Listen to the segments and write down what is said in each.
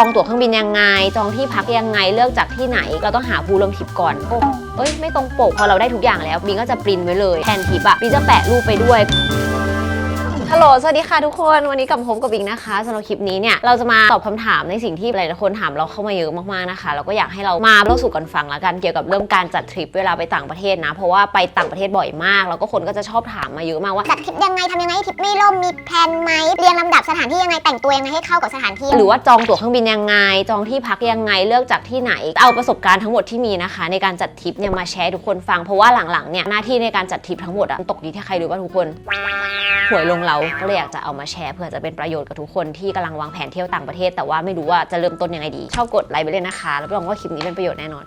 องตั๋วเครื่องบินยังไง จองที่พักยังไงเลือกจากที่ไหน เราต้องหาผู้ร่วมทิปก่อนโอ้เอ้ยไม่ตรงปกพอเราได้ทุกอย่างแล้วบิงก็จะปริ้นไว้เลยแทนทิปอะบิงจะแปะรูปไปด้วย ฮัลโหล สวัสดีค่ะทุกคน วันนี้กลับมาพบกับบิงนะคะสำหรับคลิปนี้เนี่ย เราจะมาตอบคำถามในสิ่งที่หลายๆคนถามเราเข้ามาเยอะมากๆนะคะแล้วก็อยากให้เรามาเล่าสู่กันฟังละกัน เกี่ยวกับเรื่องการจัดทริปเวลาไปต่างประเทศนะ เพราะว่าไปต่างประเทศบ่อยมาก แล้วก็คนก็จะชอบถามมาเยอะมากว่าจัดทริปยังไงทำยังไงให้ทริปไม่ล่ม มีแพลนไหมเรียงลำดับสถานที่ยังไง แต่งตัวยังไงให้เข้ากับสถานที่ หรือว่าจองตั๋วเครื่องบินยังไง จองที่พักยังไง เลือกจากที่ไหน เอาประสบการณ์ทั้งหมดที่มีนะคะ ในการจัดทริปเนี่ยมาแชร์ให้ทุกคนฟัง เพราะว่าหลังๆเนี่ยหน้าที่ในการจัดทริปทั้งหมดอะมันตกอยู่ที่ใครรู้ป่ะทุกคนหวยลงเราก็เลยอยากจะเอามาแชร์เผื่อจะเป็นประโยชน์กับทุกคนที่กำลังวางแผนเที่ยวต่างประเทศ แต่ว่าไม่รู้ว่าจะเริ่มต้นยังไงดีชอบกดไลค์ไปเลยนะคะแล้วรับรองว่าคลิปนี้เป็นประโยชน์แน่นอน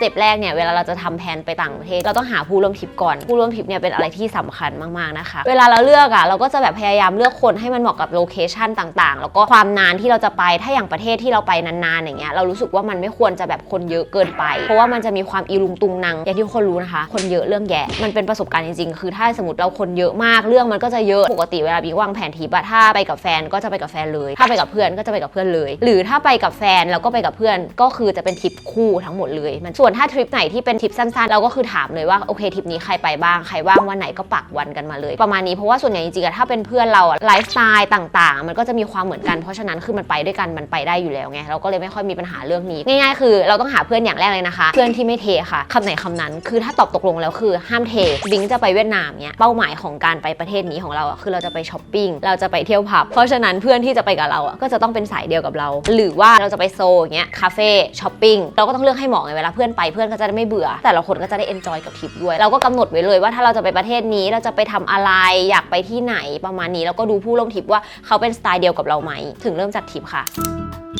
เต็ปแรกเนี่ยเวลาเราจะทำแผนไปต่างประเทศ เราต้องหาผู้ร่วมทริปก่อน ผู้ร่วมทริปเนี่ยเป็นอะไรที่สำคัญมากๆนะคะ เวลาเราเลือกอะเราก็จะแบบพยายามเลือกคนให้มันเหมาะกับโลเคชันต่างๆ แล้วก็ความนานที่เราจะไปถ้าอย่างประเทศที่เราไปนานๆอย่างเงี้ยเรารู้สึกว่ามันไม่ควรจะแบบคนเยอะเกินไป เพราะว่ามันจะมีความอีลุงตุงนางอย่างที่คนรู้นะคะ คนเยอะเรื่องแย่มันเป็นประสบการณ์จริงๆ คือถ้าสมมติเราคนเยอะมากเรื่องมันก็จะเยอะปกติเวลาบิ๊กวางแผนทริปะถ้าไปกับแฟนก็จะไปกับแฟนเลย ถ้าไปกับเพื่อนก็จะไปกับเพื่อนเลย หรือถ้าไปกับแฟนแล้วก็ไปกับเพื่อนก็คือจะเป็นทริปคู่ทั้งหมดเลย มันส่วนถ้าทริปไหนที่เป็นทริปสั้นๆ เราก็คือถามเลยว่าโอเคทริปนี้ใครไปบ้างใครว่างวันไหนก็ปักวันกันมาเลย ประมาณนี้เพราะว่าส่วนใหญ่จริงๆถ้าเป็นเพื่อนเราไลฟ์สไตล์ต่างๆ มันก็จะมีความเหมือนกันเพราะฉะนั้นคือมันไปด้วยกันมันไปได้อยู่แล้วไงเราก็เลยไม่ค่อยมีปัญหาเรื่องนี้ ง่ายๆ คือเราต้องหาเพื่อนอย่างแรกเลยนะคะ เพื่อนที่ไม่เทค่ะคำไหนคำนั้น คือถ้าตอบตกลงแล้วคือห้ามเทบิงจะไปเวียดนามเนี่ยเป้าหมายของการไปประเทศนี้ของเราอะคือเราจะไปช้อปปิ้งเราจะไปเที่ยวผับเพราะฉะนั้นเพื่อนที่จะไปกับเราอะก็จะต้องเป็นสายเดียวกับเรา หรือว่าเราจะไปโซอย่างเงี้ยคาเฟ่ช้อปปิ้งเราก็ต้องเลือกให้เหมาะไงเวลาเพื่อนไปเพื่อนก็จะได้ไม่เบื่อ แต่ละคนก็จะได้เอนจอยกับทริปด้วย เราก็กำหนดไว้เลยว่าถ้าเราจะไปประเทศนี้เราจะไปทำอะไรอยากไปที่ไหนประมาณนี้แล้วก็ดูผู้ร่วมทริปว่าเขาเป็นสไตล์เดียวกับเราไหมถึงเริ่มจัดทริปค่ะ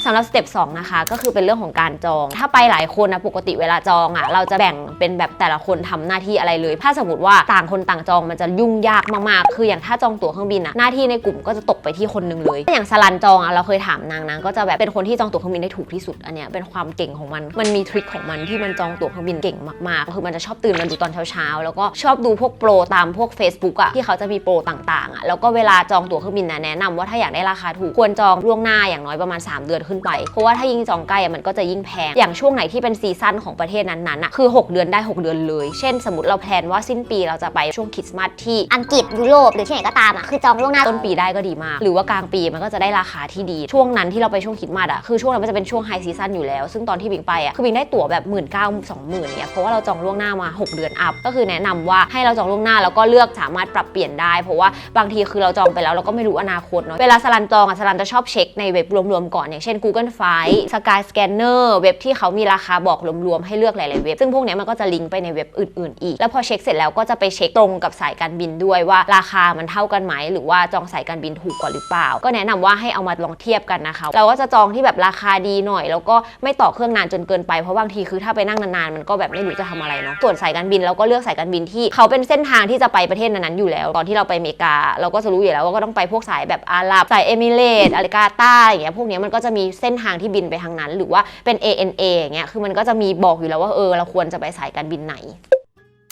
สำหรับสเต็ป2นะคะก็คือเป็นเรื่องของการจอง ถ้าไปหลายคนนะปกติเวลาจองอะ่ะเราจะแบ่งเป็นแบบแต่ละคนทำหน้าที่อะไรเลย ถ้าสมมติว่าต่างคนต่างจองมันจะยุ่งยากมากๆ คืออย่างถ้าจองตั๋วเครื่องบินอะหน้าที่ในกลุ่มก็จะตกไปที่คนหนึงเลยอย่างสลันจองอะเราเคยถามนางนางก็จะแบบเป็นคนที่จองตั๋วเครื่องบินได้ถูกที่สุดอันเนี้ยเป็นความเก่งของมันมันมีทริคของมันที่มันจองตั๋วเครื่องบินเก่งมากๆคือมันจะชอบตื่นมาดูตอนเช้าๆแล้วก็ชอบดูพวกโปรตามพวก Facebook อะที่เขาจะมีโปรต่างๆอะแล้วก็เวลาจองตั๋วเครื่องบินนะแนะนำว่าถ้าอยากได้ราคาถูกควรจองล่วงหน้าอย่างน้อยประมาณ 3 เดือนขึ้นไป เพราะว่าถ้ายิ่งจองใกล้อะมันก็จะยิ่งแพง อย่างช่วงไหนที่เป็นซีซั่นของประเทศนั้นๆอะคือ 6 เดือนได้ 6 เดือนเลย เช่น สมมติเราแพลนว่าสิ้นปีเราจะไปช่วงคริสต์มาสที่อังกฤษยุโรปหรือที่ไหนก็ตามอะคือจองล่วงหน้าต้นปีได้ก็ดีมาก หรือว่ากลางปีมันก็จะได้ราคาที่ดี ช่วงนั้นที่เราไปช่วงคริดมาสอะคือช่วงนั้นมันจะเป็นช่วงไฮซีซันอยู่แล้ว ซึ่งตอนที่บิงไปอะคือบิงได้ตั๋วแบบหมื่นเก้าสองหมื่นเนี่ยเพราะว่าเราจองล่วงหน้ามา 6 เดือนอัพก็คือแนะนำว่าให้เราจองล่วงหน้าแล้วก็เลือกสามารถปรับเปลี่ยนได้ เพราะว่าบางทีคือเราจองไปแล้วเราก็ไม่รู้อนาคตเนาะเวลาสลันจองอะสลันจะชอบเช็คในเว็บรวมๆก่อนอย่างเช่น Google Flight Sky Scanner เว็บที่เขามีราคาบอกรวมๆให้เลือกหลายๆเว็บ ซึ่งพวกนี้มันก็จะลิงก์ไปในเว็บอื่นๆอีก แล้วพอเช็คเสร็จแล้วก็จะไปเช็คตรงกับสายการบินด้วยว่าราคามันเท่ากันไหม หรือว่าจองสายการบินถูกกว่าหรือเปล่า ก็แนะนำว่าให้เอามาลองเทียบกันนะคะ เราก็จะจองที่แบบราคาดีหน่อย แล้วก็ไม่ต่อเครื่องนานจนเกินไป เพราะบางทีคือถ้าไปนั่งนานๆ มันก็แบบไม่รู้จะทำอะไรเนาะ ส่วนสายการบินเราก็เลือกสายการบินที่เขาเป็นเส้นทางที่จะไปประเทศนั้นๆอยู่แล้ว ตอนที่เราไปอเมริกา เราก็จะรู้อยู่แล้วว่าก็ต้องไปพวกสายแบบอาหรับ สายเอมิเรตส์อาริกาตาอย่างเงี้ย พวกนี้มันก็จะมีเส้นทางที่บินไปทางนั้น หรือว่าเป็น ANA อย่างเงี้ยคือมันก็จะมีบอกอยู่แล้วว่าเออเราควรจะไปสายการบินไหน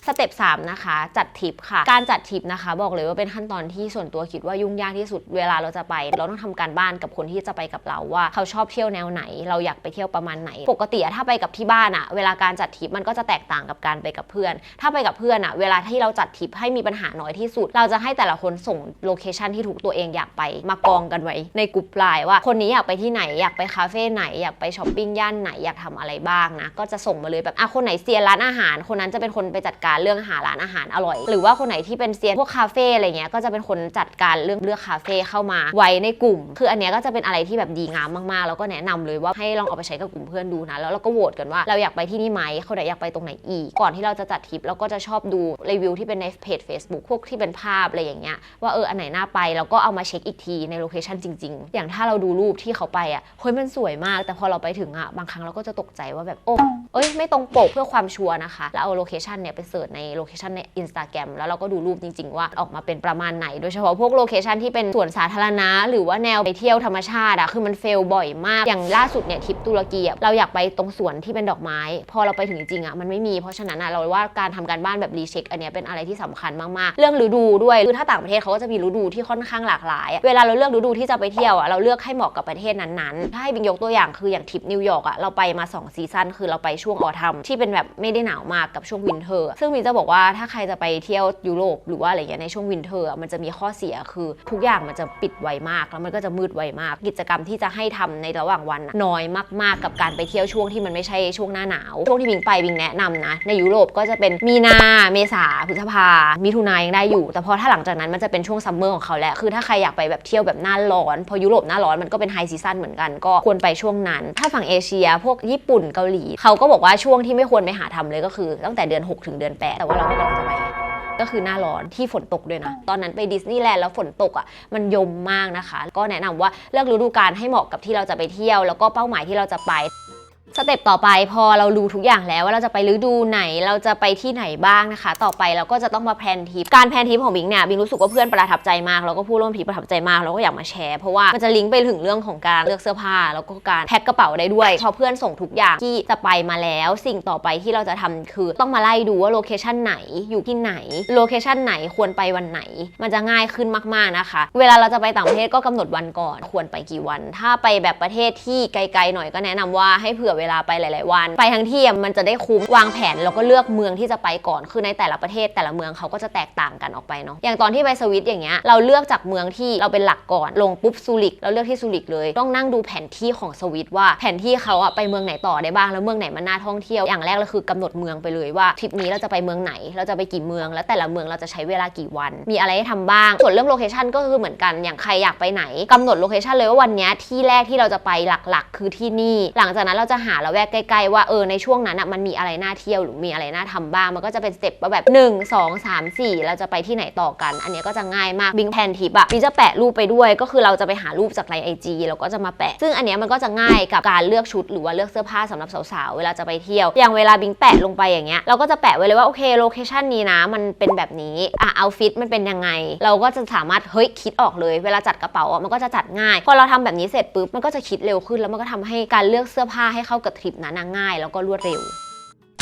สเต็ป3นะคะ จัดทิปค่ะ การจัดทิปนะคะ บอกเลยว่าเป็นขั้นตอนที่ส่วนตัวคิดว่ายุ่งยากที่สุดเวลาเราจะไป เราต้องทำการบ้านกับคนที่จะไปกับเราว่า เขาชอบเที่ยวแนวไหน เราอยากไปเที่ยวประมาณไหน ปกติถ้าไปกับที่บ้านอะเวลาการจัดทิปมันก็จะแตกต่างกับการไปกับเพื่อน ถ้าไปกับเพื่อนอะเวลาที่เราจัดทิปให้มีปัญหาน้อยที่สุด เราจะให้แต่ละคนส่งโลเคชันที่ถูกตัวเองอยากไปมากองกันไว้ในกลุ่มไลน์ว่าคนนี้อยากไปที่ไหนอยากไปคาเฟ่ไหนอยากไปช้อปปิ้งย่านไหนอยากทำอะไรบ้างนะก็จะส่งมาเลยแบบอะคนไหนเซียนร้านอาหาร คนนั้นจะเป็นคนไปจัดการเรื่องหาร้านอาหารอร่อย หรือว่าคนไหนที่เป็นเซียนพวกคาเฟ่อะไรเงี้ยก็จะเป็นคนจัดการเรื่องเลือกคาเฟ่เข้ามาไว้ในกลุ่ม คืออันเนี้ยก็จะเป็นอะไรที่แบบดีงามมากๆ แล้วก็แนะนำเลยว่าให้ลองเอาไปใช้กับกลุ่มเพื่อนดูนะ แล้วเราก็โหวตกันว่าเราอยากไปที่นี่ไหมคนไหนอยากไปตรงไหนอีก ก่อนที่เราจะจัดทริปเราก็จะชอบดูรีวิวที่เป็นในเพจ Facebook พวกที่เป็นภาพอะไรอย่างเงี้ยว่าเอออันไหนน่าไปแล้วก็เอามาเช็คอีกทีในโลเคชันจริง ๆ อย่างถ้าเราดูรูปที่เขาไปอะเฮ้ยมันสวยมาก แต่พอเราไปถึงอะบางครั้งเราก็จะตกใจว่าแบบโอ้เอ้ยไม่ตรงปกเพื่อความชัวร์นะคะแล้วเอาโลเคชันเนี่ยไปเสิร์ชในโลเคชันใน Instagram แล้วเราก็ดูรูปจริง ๆ ว่าออกมาเป็นประมาณไหน โดยเฉพาะพวกโลเคชันที่เป็นสวนสาธารณะ หรือว่าแนวไปเที่ยวธรรมชาติอะคือมันเฟลบ่อยมาก อย่างล่าสุดเนี่ยทริปตุรกีอะเราอยากไปตรงสวนที่เป็นดอกไม้ พอเราไปถึงจริงๆอะมันไม่มี เพราะฉะนั้นอะเราว่าการทำการบ้านแบบรีเช็คอันเนี้ยเป็นอะไรที่สำคัญมากๆ เรื่องฤดูด้วยคือถ้าต่างประเทศเขาก็จะมีฤดูที่ค่อนข้างหลากหลาย เวลาเราเลือกฤดูที่จะไปเที่ยวอะเราเลือกให้เหมาะกับประเทศนั้นๆ ถ้าให้บิงยกตัวอย่างคืออย่างทริปนิวยอร์กอะเราไปมา2ซีซันคือเราไปช่วงออทัมที่เป็นแบบไม่ได้หนาวมากกับช่วงวินเทอร์ซึ่งบิงจะบอกว่าถ้าใครจะไปเที่ยวยุโรปหรือว่าอะไรเงี้ยในช่วงวินเทอร์มันจะมีข้อเสียคือทุกอย่างมันจะปิดไวมาก แล้วมันก็จะมืดไวมาก กิจกรรมที่จะให้ทำในระหว่างวันน้อยมาก ๆ กับการไปเที่ยวช่วงที่มันไม่ใช่ช่วงหน้าหนาวช่วงที่บิงไปบิงแนะนำนะ ในยุโรปก็จะเป็นมีนาเมษาพฤษภามิถุนายยังได้อยู่ แต่พอถ้าหลังจากนั้นมันจะเป็นช่วงซัมเมอร์ของเขาแหละคือถ้าใครอยากไปแบบเที่ยวแบบหน้าร้อนพอยุโรปหน้าร้อนมันก็เป็นไฮซีซั่นเหมือนกันก็ควรไปช่วงนั้น ถ้าฝั่งเอเชียพวกญี่ปุ่นเกาหลีเขาก็บอกว่าช่วงที่ไม่ควรไปหาทำเลยก็คือ ตั้งแต่เดือน 6 ถึงเดือน8แต่ว่าเราก็กำลังจะไปก็คือหน้าร้อนที่ฝนตกด้วยนะ ตอนนั้นไปดิสนีย์แลนด์แล้วฝนตกอะมันยมมากนะคะ ก็แนะนำว่าเลือกฤดูกาลให้เหมาะกับที่เราจะไปเที่ยว แล้วก็เป้าหมายที่เราจะไป สเต็ปต่อไปพอเรารู้ทุกอย่างแล้วว่าเราจะไปฤดูไหนเราจะไปที่ไหนบ้างนะคะ ต่อไปเราก็จะต้องมาแพลนทริปการแพลนทริปของบิงเนี่ยบิงรู้สึกว่าเพื่อนประทับใจมากแล้วก็ผู้ร่วมทริปประทับใจมากเราก็อยากมาแชร์เพราะว่ามันจะลิงก์ไปถึงเรื่องของการเลือกเสื้อผ้า แล้วก็การแพ็คกระเป๋าได้ด้วยพอเพื่อนส่งทุกอย่างที่จะไปมาแล้ว สิ่งต่อไปที่เราจะทำคือต้องมาไล่ดูว่าโลเคชันไหนอยู่ที่ไหนโลเคชันไหนควรไปวันไหน มันจะง่ายขึ้นมากๆนะคะ เวลาเราจะไปต่างประเทศก็กำหนดวันก่อน ควรไปกี่วัน ถ้าไปแบบประเทศที่ไกลๆหน่อยก็แนะนำว่าให้เผื่อเวลาไปหลาย ๆ วัน ไปทั้งที่มันจะได้คุ้มวางแผนแล้วก็เลือกเมืองที่จะไปก่อนคือในแต่ละประเทศแต่ละเมืองเขาก็จะแตกต่างกันออกไปเนาะอย่างตอนที่ไปสวิตอย่างเงี้ยเราเลือกจากเมืองที่เราเป็นหลักก่อนลงปุ๊บซูริกเราเลือกที่ซูริกเลย ต้องนั่งดูแผนที่ของสวิตว่าแผนที่เขาอะไปเมืองไหนต่อได้บ้างแล้วเมืองไหนมันน่าท่องเที่ยวอย่างแรกเราคือกำหนดเมืองไปเลยว่าทริปนี้เราจะไปเมืองไหน เราจะไปกี่เมือง แล้วแต่ละเมืองเราจะใช้เวลากี่วัน มีอะไรให้ทำบ้างส่วนเรื่องโลเคชันก็คือเหมือนกันอย่างใครอยากไปไหนกำหนดโลเคชันเลยว่าวันนี้ที่แรกที่เราจะไปหลักๆ คือที่นี่ หลังจากนั้นเราจะหาละแวกใกล้ๆว่าเออในช่วงนั้นอะมันมีอะไรน่าเที่ยวหรือมีอะไรน่าทำบ้าง มันก็จะเป็นสเต็ปว่าแบบ 1 2 3 4 เราจะไปที่ไหนต่อกัน อันเนี้ยก็จะง่ายมากบิงแพนทิปอะบิงจะแปะรูปไปด้วยก็คือเราจะไปหารูปจากในไอจีแล้วก็จะมาแปะ ซึ่งอันเนี้ยมันก็จะง่ายกับการเลือกชุดหรือว่าเลือกเสื้อผ้าสำหรับสาวๆเวลาจะไปเที่ยว อย่างเวลาบิงแปะลงไปอย่างเงี้ยเราก็จะแปะไว้เลยว่าโอเคโลเคชันนี้นะมันเป็นแบบนี้อะเอาฟิตมันเป็นยังไง เราก็จะสามารถเฮ้ยคิดออกเลย เวลาจัดกระเป๋าอะมันก็จะจัดง่ายพอเราทำแบบนี้เสร็จปุ๊บมันก็จะคิดเร็วขึ้นแล้วมันก็ทำให้การเลือกเสื้อผ้าให้เข้ากับทริปนั้นง่ายแล้วก็รวดเร็ว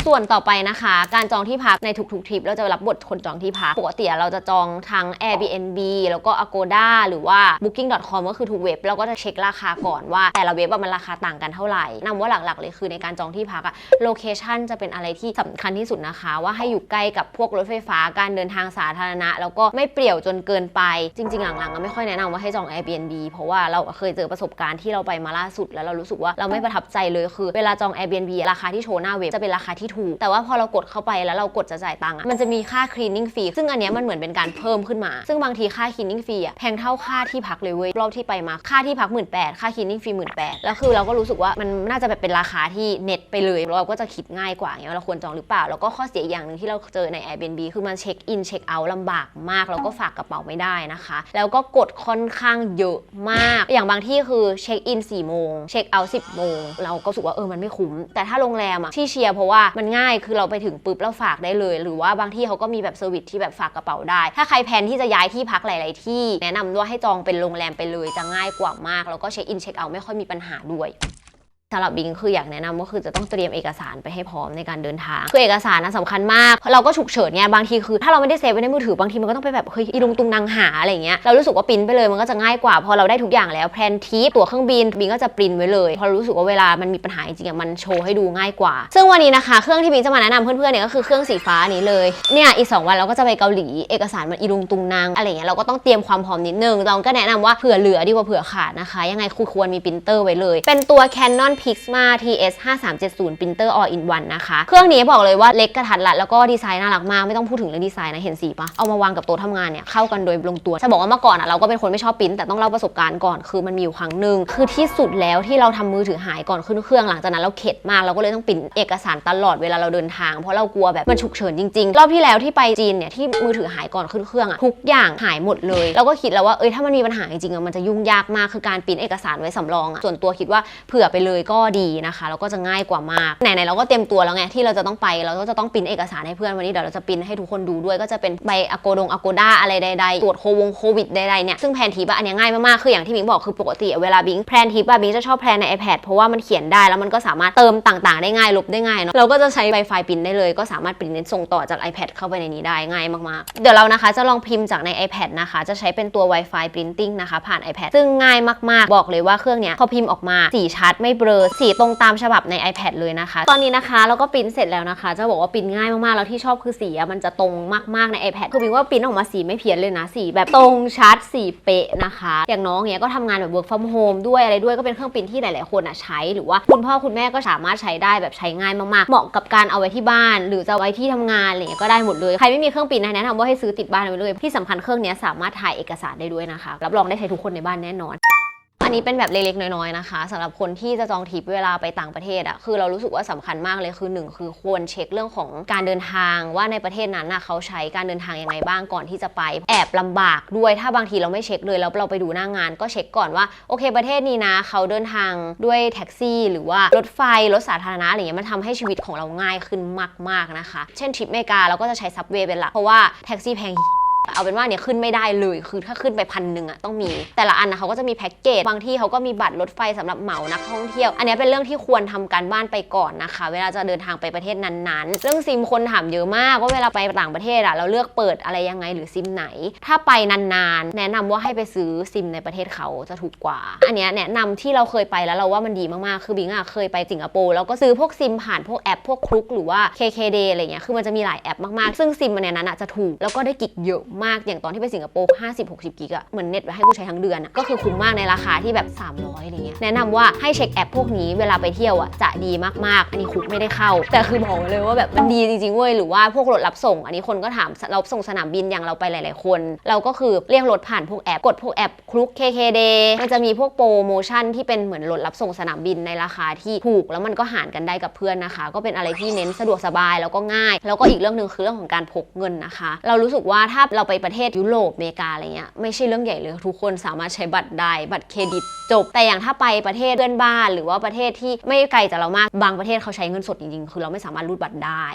ส่วนต่อไปนะคะ การจองที่พักในทุกๆทริปเราจะรับบทคนจองที่พักปกติเราจะจองทาง Airbnb แล้วก็ Agoda หรือว่า Booking.com ก็คือทุกเว็บเราก็จะเช็คราคาก่อนว่า แต่ละเว็บมันราคาต่างกันเท่าไหร่นำว่าหลักๆเลยคือในการจองที่พักอะโลเคชันจะเป็นอะไรที่สำคัญที่สุดนะคะ ว่าให้อยู่ใกล้กับพวกรถไฟฟ้าการเดินทางสาธารณะ แล้วก็ไม่เปรี่ยวจนเกินไป จริง ๆ หลังๆอะไม่ค่อยแนะนำว่าให้จอง Airbnb เพราะว่าเราเคยเจอประสบการณ์ที่เราไปมาล่าสุดแล้วเรารู้สึกว่าเราไม่ประทับใจเลยคือ เวลาจอง Airbnb ราคาที่โชว์หน้าเว็บจะเป็นราคาที่ถูก แต่ว่าพอเรากดเข้าไปแล้วเรากดจะจ่ายตังค์อะมันจะมีค่า cleaning fee ซึ่งอันเนี้ยมันเหมือนเป็นการเพิ่มขึ้นมา ซึ่งบางทีค่า cleaning fee อะแพงเท่าค่าที่พักเลยเว้ยรอบที่ไปมาค่าที่พัก1 8ื่นแปดค่า cleaning fee 1 8ื่นแปดแล้วคือเราก็รู้สึกว่ามันน่าจะแบบเป็นราคาที่เน็ตไปเลยเราก็จะคิดง่ายกว่าเงี้ยเราควรจองหรือเปล่าแล้วก็ข้อเสียอีกอย่างหนึ่งที่เราเจอใน Airbnb คือมันเช็คอินเช็คเอาท์ลำบากมากแล้วก็ฝากกระเป๋าไม่ได้นะคะ แล้วก็กดค่อนข้างเยอะมาก อย่างบางที่คือเช็คอิน4โมงเช็คเอาท์10โมงเราก็รู้สึกว่าเออมันไม่คุ้ม แต่ถ้าโรงแรมอะที่เชียร์เพราะว่ามันง่ายคือเราไปถึงปุ๊บเราฝากได้เลย หรือว่าบางที่เขาก็มีแบบเซอร์วิสที่แบบฝากกระเป๋าได้ ถ้าใครแพลนที่จะย้ายที่พักหลาย ๆ ที่ แนะนำว่าให้จองเป็นโรงแรมไปเลยจะง่ายกว่ามาก แล้วก็เช็คอินเช็คเอาท์ไม่ค่อยมีปัญหาด้วย สำหรับบิงคืออยากแนะนำก็คือจะต้องเตรียมเอกสารไปให้พร้อมในการเดินทางคือเอกสารนะสำคัญมากเราก็ฉุกเฉินไงบางทีคือ ถ้าเราไม่ได้เซฟไว้ในมือถือบางทีมันก็ต้องไปแบบเฮ้ยอีลุงตุงนางหาอะไรเงี้ยเรารู้สึกว่าปริ้นไปเลยมันก็จะง่ายกว่าพอเราได้ทุกอย่างแล้วแพลนทริปตั๋วเครื่องบินบิงก็จะปริ้นไว้เลย พอรู้สึกว่าเวลามันมีปัญหาจริงๆมันโชว์ให้ดูง่ายกว่า ซึ่งวันนี้นะคะเครื่องที่บิงจะมาแนะนำเพื่อนๆเนี่ยก็คือเครื่องสีฟ้านี้เลยเนี่ยอีกสองวันเราก็จะไปเกาหลีเอกสารมันอีลุงตุงนางอะไรเงี้ยเราก็ต้องเตรียมความพร้อมนิดนึงเราก็แนะนำว่าเผื่อเหลือดีกว่าเผื่อขาดนะคะ ยังไงคือควรมีปรินเตอร์ไว้เลย เป็นตัว Canon Pixma TS 5370ปรินเตอร์ all in one นะคะ เครื่องนี้บอกเลยว่าเล็กกระทัดรัดแล้วก็ดีไซน์น่ารักมาก ไม่ต้องพูดถึงเรื่องดีไซน์นะ เห็นสีปะเอามาวางกับโต๊ะทำงานเนี่ย เข้ากันโดยลงตัว จะบอกว่าเมื่อก่อนอะเราก็เป็นคนไม่ชอบปริ้นแต่ต้องเล่าประสบการณ์ก่อนคือมันมีอยู่ครั้งหนึ่งคือที่สุดแล้วที่เราทำมือถือหายก่อนขึ้นเครื่องหลังจากนั้นเราเข็ดมากเราก็เลยต้องปริ้นเอกสารตลอดเวลาเราเดินทาง เพราะเรากลัวแบบมันฉุกเฉินจริงๆรอบที่แล้วที่ไปจีนเนี่ยที่มือถือหายก่อนขึ้นเครื่องอะทุกอย่างหายหมดเลยเราก็คิดแล้วว่าเอ้ยถ้ามันมีปัญหาจริงๆอะมันจะยุ่งยากมากคือการปิ้นเอกสารไว้สำรองอะส่วนตัวคิดว่าเผื่อไปเลยก็ดีนะคะแล้วก็จะง่ายกว่ามากไหนๆเราก็เตรียมตัวแล้วไงที่เราจะต้องไปเราก็จะต้องปริ้นเอกสารให้เพื่อนวันนี้เดี๋ยวเราจะปริ้นให้ทุกคนดูด้วยก็จะเป็นใบอโกดงอโกด้าอะไรใดๆตรวจโควงโควิดใดๆเนี่ยซึ่งแพลนทิปอะอันนี้ง่ายมากๆคืออย่างที่บิงบอกคือปกติเวลาบิงแพลนทิปอะบิงจะชอบแพลนใน iPad เพราะว่ามันเขียนได้แล้วมันก็สามารถเติมต่างๆ ได้ง่ายลบได้ง่ายเนาะเราก็จะใช้ใบไฟล์ปริ้นได้เลย ก็สามารถปริ้นส่งต่อจาก iPad เข้าไปในนี้ได้ง่ายมากๆ เดี๋ยวเรานะคะจะลองพิมพ์จากใน iPad นะคะ จะใช้เป็นตัว Wi-Fi Printing นะคะผ่าน iPad ซึ่งง่ายมากๆ บอกเลยว่าเครื่องเนี้ยพอพิมพ์ออกมาสีชัดไม่เบลอสีตรงตามฉบับใน iPad เลยนะคะ ตอนนี้นะคะเราก็ปริ้นเสร็จแล้วนะคะจะบอกว่าปริ้นง่ายมากๆ แล้วที่ชอบคือสีอะมันจะตรงมากๆใน iPad คือบิงว่าปริ้นออกมาสีไม่เพี้ยนเลยนะสีแบบตรงชัดสีเป๊ะนะคะ อย่างน้องเนี้ยก็ทำงานแบบ work from home ด้วยอะไรด้วยก็เป็นเครื่องปริ้นที่หลายๆคนอะใช้ หรือว่าคุณพ่อคุณแม่ก็สามารถใช้ได้แบบใช้ง่ายมากๆ เหมาะกับการเอาไว้ที่บ้าน หรือจะไว้ที่ทำงานอะไรเงี้ยก็ได้หมดเลยใครไม่มีเครื่องปริ้นนะแนะนำว่าให้ซื้อติดบ้านไว้เลย ที่สำคัญเครื่องนี้สามารถถ่ายเอกสารได้ด้วยนะคะรับรองได้ใช้ทุกคนในบ้านแน่นอน อันนี้เป็นแบบเล็กๆน้อยๆนะคะสำหรับคนที่จะจองทริปเวลาไปต่างประเทศอะคือเรารู้สึกว่าสำคัญมากเลยคือหนึ่งคือควรเช็คเรื่องของการเดินทางว่าในประเทศนั้นน่ะเขาใช้การเดินทางยังไงบ้างก่อนที่จะไป แอบลำบากด้วยถ้าบางทีเราไม่เช็คเลยแล้วเราไปดูหน้างาน ก็เช็คก่อนว่าโอเค ประเทศนี้นะ เขาเดินทางด้วยแท็กซี่ หรือว่ารถไฟรถสาธารณะอะไรเงี้ยมันทำให้ชีวิตของเราง่ายขึ้นมากๆนะคะ เช่นทริปเมกาเราก็จะใช้ซับเวย์เป็นหลักเพราะว่าแท็กซี่แพง เอาเป็นว่าเนี่ยขึ้นไม่ได้เลย คือถ้าขึ้นไปพันหนึ่งอะต้องมี แต่ละอันนะเขาก็จะมีแพ็กเกจ บางที่เขาก็มีบัตรรถไฟสำหรับเหมานักท่องเที่ยว อันนี้เป็นเรื่องที่ควรทำการบ้านไปก่อนนะคะ เวลาจะเดินทางไปประเทศนั้นๆ เรื่องซิมคนถามเยอะมากว่าเวลาไปต่างประเทศอะเราเลือกเปิดอะไรยังไงหรือซิมไหน ถ้าไปนานๆ แนะนำว่าให้ไปซื้อซิมในประเทศเขาจะถูกกว่า อันนี้แนะนำที่เราเคยไปแล้วเราว่ามันดีมากๆ คือบิงอะเคยไปสิงคโปร์แล้วก็ซื้อพวกซิมผ่านพวกแอปพวกคลุกหรือว่า KKD อะไรเงี้ย คือมันจะมีหลายแอปมากๆ ซึ่งซิมมันในนั้นอะจะถูก แล้วก็ได้กิกเยอะมากอย่างตอนที่ไปสิงคโปร์50-60 กิกอะเหมือนเน็ตไว้ให้กูใช้ทั้งเดือนอะก็คือคุ้มมากในราคาที่แบบ 300อะไรเงี้ยแนะนำว่าให้เช็คแอปพวกนี้เวลาไปเที่ยวอะจะดีมากๆ อันนี้คุกไม่ได้เข้า แต่คือบอกเลยว่าแบบมันดีจริงๆเว้ยหรือว่าพวกรถรับส่ง อันนี้คนก็ถามเราส่งสนามบินอย่างเราไปหลาย ๆ คน เราก็คือเรียกรถผ่านพวกแอปกดพวกแอปคลุก KKD มันจะมีพวกโปรโมชั่นที่เป็นเหมือนรถรับส่งสนามบินในราคาที่ถูก แล้วมันก็หารกันได้กับเพื่อนนะคะ ก็เป็นอะไรที่เน้นสะดวกสบายแล้วก็ง่าย แล้วก็อีกเรื่องหนึ่งคือเรื่องของการพกเงินนะคะ เรารู้สึกว่าถ้าเราไปประเทศยุโรปอเมริกาอะไรเงี้ยไม่ใช่เรื่องใหญ่เลยทุกคนสามารถใช้บัตรได้บัตรเครดิตจบ แต่อย่างถ้าไปประเทศเพื่อนบ้าน หรือว่าประเทศที่ไม่ไกลจากเรามากบางประเทศเขาใช้เงินสดจริงๆ คือเราไม่สามารถรูดบัตรได้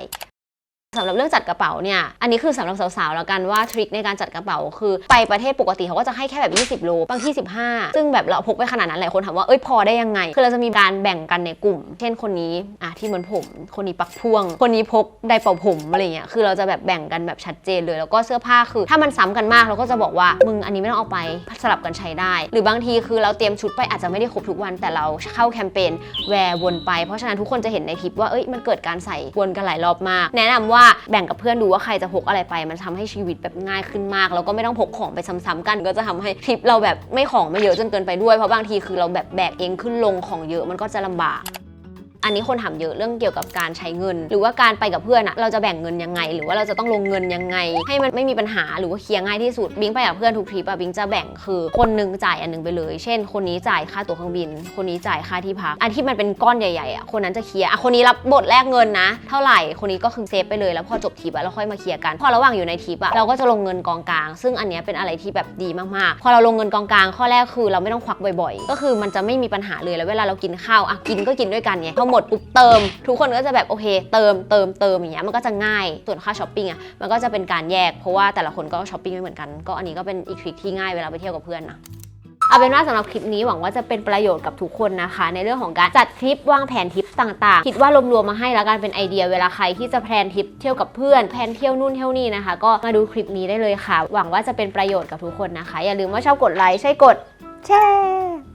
สำหรับเรื่องจัดกระเป๋าเนี่ย อันนี้คือสำหรับสาวๆ แล้วกันว่าทริคในการจัดกระเป๋าคือไปประเทศปกติเขาก็จะให้แค่แบบ 20 โล บางที่ 15 ซึ่งแบบเราพกไปขนาดนั้นหลายคนถามว่า เอ้ยพอได้ยังไง คือเราจะมีการแบ่งกันในกลุ่ม เช่นคนนี้อะที่เหมือนผม คนนี้ปักพ่วง คนนี้พกไดเป่าผมอะไรเงี้ย คือเราจะแบบแบ่งกันแบบชัดเจนเลย แล้วก็เสื้อผ้าคือ ถ้ามันซ้ำกันมากเราก็จะบอกว่า มึงอันนี้ไม่ต้องเอาไป สลับกันใช้ได้ หรือบางทีคือเราเตรียมชุดไปอาจจะไม่ได้ครบทุกวัน แต่เราเข้าแคมเปญแวร์วนไป เพราะฉะนั้นทุกคนจะเห็นในทริปว่า เอ้ยมันเกิดการใส่วนกันหลายรอบมาก แนะนำว่าแบ่งกับเพื่อนดูว่าใครจะพกอะไรไป มันทำให้ชีวิตแบบง่ายขึ้นมาก แล้วก็ไม่ต้องพกของไปซ้ำๆกัน ก็จะทำให้ทริปเราแบบไม่ของไม่เยอะจนเกินไปด้วย เพราะบางทีคือเราแบบแบกเองขึ้นลงของเยอะมันก็จะลำบาก อันนี้คนถามเยอะเรื่องเกี่ยวกับการใช้เงิน หรือว่าการไปกับเพื่อนอะเราจะแบ่งเงินยังไง หรือว่าเราจะต้องลงเงินยังไง ให้มันไม่มีปัญหาหรือว่าเคลียร์ง่ายที่สุดบิงไปกับเพื่อนทุกทริปอะบิงจะแบ่งคือคนนึงจ่ายอันนึงไปเลย เช่น คนนี้จ่ายค่าตั๋วเครื่องบิน คนนี้จ่ายค่าที่พักอันที่มันเป็นก้อนใหญ่ๆอะคนนั้นจะเคลียร์อะคนนี้รับบทแลกเงินนะ เท่าไหร่คนนี้ก็คือเซฟไปเลยแล้วพอจบทริปอะเราค่อยมาเคลียร์กันพอระหว่างอยู่ในทริปอะเราก็จะลงเงินกองกลาง ซึ่งอันนี้เป็นอะไรที่แบบดีมากๆ พอเราลงเงินกองกลางข้อแรกคือเราไม่ต้องควักบ่อย ๆ ก็คือมันจะไม่มีปัญหาเลยแล้วเวลาเรากินข้าวอะกินก็กินด้วยกันไงหมดปุ๊บเติม ทุกคนก็จะแบบโอเค เติมเติมเติมอย่างเงี้ยมันก็จะง่ายส่วนค่าช้อปปิ้งอะมันก็จะเป็นการแยกเพราะว่าแต่ละคนก็ช้อปปิ้งไม่เหมือนกันก็อันนี้ก็เป็นอีกทริคที่ง่ายเวลาไปเที่ยวกับเพื่อนนะเอาเป็นว่าสำหรับคลิปนี้หวังว่าจะเป็นประโยชน์กับทุกคนนะคะ ในเรื่องของการจัดทริปวางแผนทริปต่างๆ คิดว่ารวมๆมาให้แล้วกันเป็นไอเดียเวลาใครที่จะแพลนทริปเที่ยวกับเพื่อนแพลนเที่ยวนู่นเที่ยวนี่นะคะ ก็มาดูคลิปนี้ได้เลยค่ะ หวังว่าจะเป็นประโยชน์กับทุกคนนะคะ อย่าลืมว่าชอบกดไลค์ใช่กดแชร์